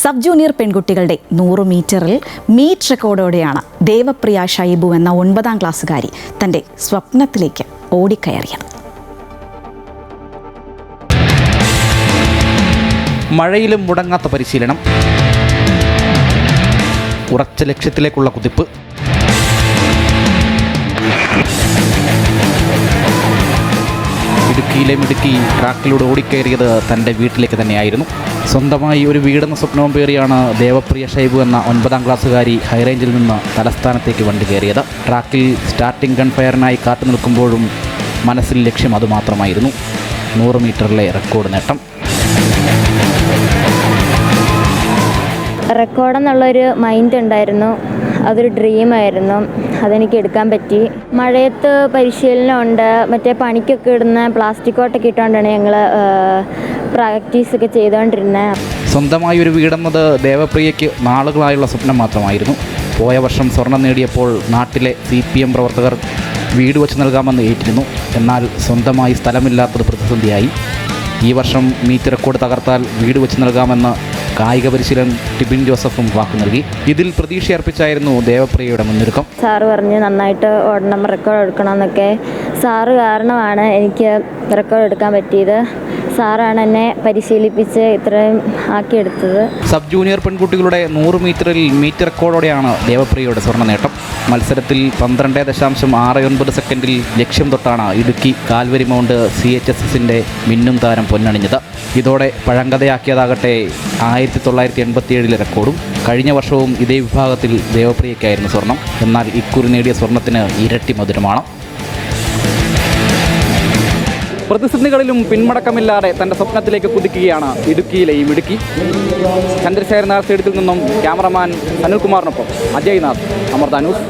Sub junior പെൺകുട്ടികളുടെ നൂറ് മീറ്ററിൽ മീറ്റ് റെക്കോർഡോടെയാണ് ദേവപ്രിയ ഷൈബു എന്ന ഒൻപതാം ക്ലാസ്സുകാരി തന്റെ സ്വപ്നത്തിലേക്ക് ഓടിക്കയറിയത്. മഴയിലും മുടങ്ങാത്ത പരിശീലനം. ഉറച്ച ലക്ഷ്യത്തിലേക്കുള്ള കുതിപ്പ്. ഇടുക്കിയിലെ മിടുക്കി ട്രാക്കിലൂടെ ഓടിക്കയറിയത് തന്റെ വീട്ടിലേക്ക് തന്നെയായിരുന്നു. സ്വന്തമായി ഒരു വീടെന്ന സ്വപ്നവും പേറിയാണ് ദേവപ്രിയ ഷൈബു എന്ന ഒൻപതാം ക്ലാസ്സുകാരി ഹൈറേഞ്ചിൽ നിന്ന് തലസ്ഥാനത്തേക്ക് വണ്ടി കയറിയത്. ട്രാക്കിൽ സ്റ്റാർട്ടിംഗ് ഗൺ ഫയറിനായി കാത്തു നിൽക്കുമ്പോഴും മനസ്സിൽ ലക്ഷ്യം അതുമാത്രമായിരുന്നു. നൂറ് മീറ്ററിലെ റെക്കോർഡ് നേട്ടം. റെക്കോർഡ് എന്നുള്ളൊരു മൈൻഡ് ഉണ്ടായിരുന്നു. അതൊരു ഡ്രീമായിരുന്നു അതെനിക്ക് എടുക്കാൻ പറ്റി. മഴയത്ത് പരിശീലനം ഉണ്ട് മറ്റേ പണിക്കൊക്കെ ഇടുന്ന പ്ലാസ്റ്റിക് കോട്ടൊക്കെ ഇട്ടുകൊണ്ടാണ് ഞങ്ങൾ പ്രാക്ടീസ് ഒക്കെ ചെയ്തുകൊണ്ടിരുന്നത് സ്വന്തമായി ഒരു വീടെന്നത് ദേവപ്രിയയ്ക്ക് നാളുകളായുള്ള സ്വപ്നം മാത്രമായിരുന്നു. പോയ വർഷം സ്വർണം നേടിയപ്പോൾ നാട്ടിലെ സി പി എം പ്രവർത്തകർ വീട് വച്ച് നൽകാമെന്ന് ഏറ്റിരുന്നു. എന്നാൽ സ്വന്തമായി സ്ഥലമില്ലാത്തത് പ്രതിസന്ധിയായി. ഈ വർഷം മീറ്റ് റെക്കോർഡ് തകർത്താൽ വീട് വെച്ച് നൽകാമെന്ന് കായിക പരിശീലകൻ ടിബിൻ ജോസഫും വാക്കു നൽകി. ഇതിൽ പ്രതീക്ഷയർപ്പിച്ചായിരുന്നു ദേവപ്രിയയുടെ മുന്നൊരുക്കം. സാറ് പറഞ്ഞ് നന്നായിട്ട് ഓടണം റെക്കോർഡ് എടുക്കണം എന്നൊക്കെ. സാറ് കാരണമാണ് എനിക്ക് റെക്കോർഡ് എടുക്കാൻ പറ്റിയത്. സാറാണ് എന്നെ പരിശീലിപ്പിച്ച് ഇത്രയും ആക്കിയെടുത്തത്. സബ് ജൂനിയർ പെൺകുട്ടികളുടെ നൂറ് മീറ്ററിൽ മീറ്റർ റെക്കോർഡോടെയാണ് ദേവപ്രിയയുടെ സ്വർണ നേട്ടം മത്സരത്തിൽ പന്ത്രണ്ട് ദശാംശം ആറ് ഒൻപത് സെക്കൻഡിൽ ലക്ഷ്യം തൊട്ടാണ് Idukki Calvary mount C H S എസിന്റെ മിന്നും താരം പൊന്നണിഞ്ഞത്. ഇതോടെ പഴങ്കഥയാക്കിയതാകട്ടെ ആയിരത്തി തൊള്ളായിരത്തി എൺപത്തിയേഴിലെ റെക്കോർഡും കഴിഞ്ഞ വർഷവും ഇതേ വിഭാഗത്തിൽ ദേവപ്രിയയ്ക്കായിരുന്നു സ്വർണം. എന്നാൽ ഇക്കുറി നേടിയ സ്വർണത്തിന് ഇരട്ടി മധുരമാണ്. പ്രതിസന്ധികളിലും പിന്മടക്കമില്ലാതെ തന്റെ സ്വപ്നത്തിലേക്ക് കുതിക്കുകയാണ് ഇടുക്കിയിലെ ഈ മിടുക്കി. ചന്ദ്രശേഖരനാഥ് സ്റ്റേഡിയത്തിൽ നിന്നും ക്യാമറമാൻ അനിൽകുമാറിനൊപ്പം അജയ്നാഥ് നാഥ്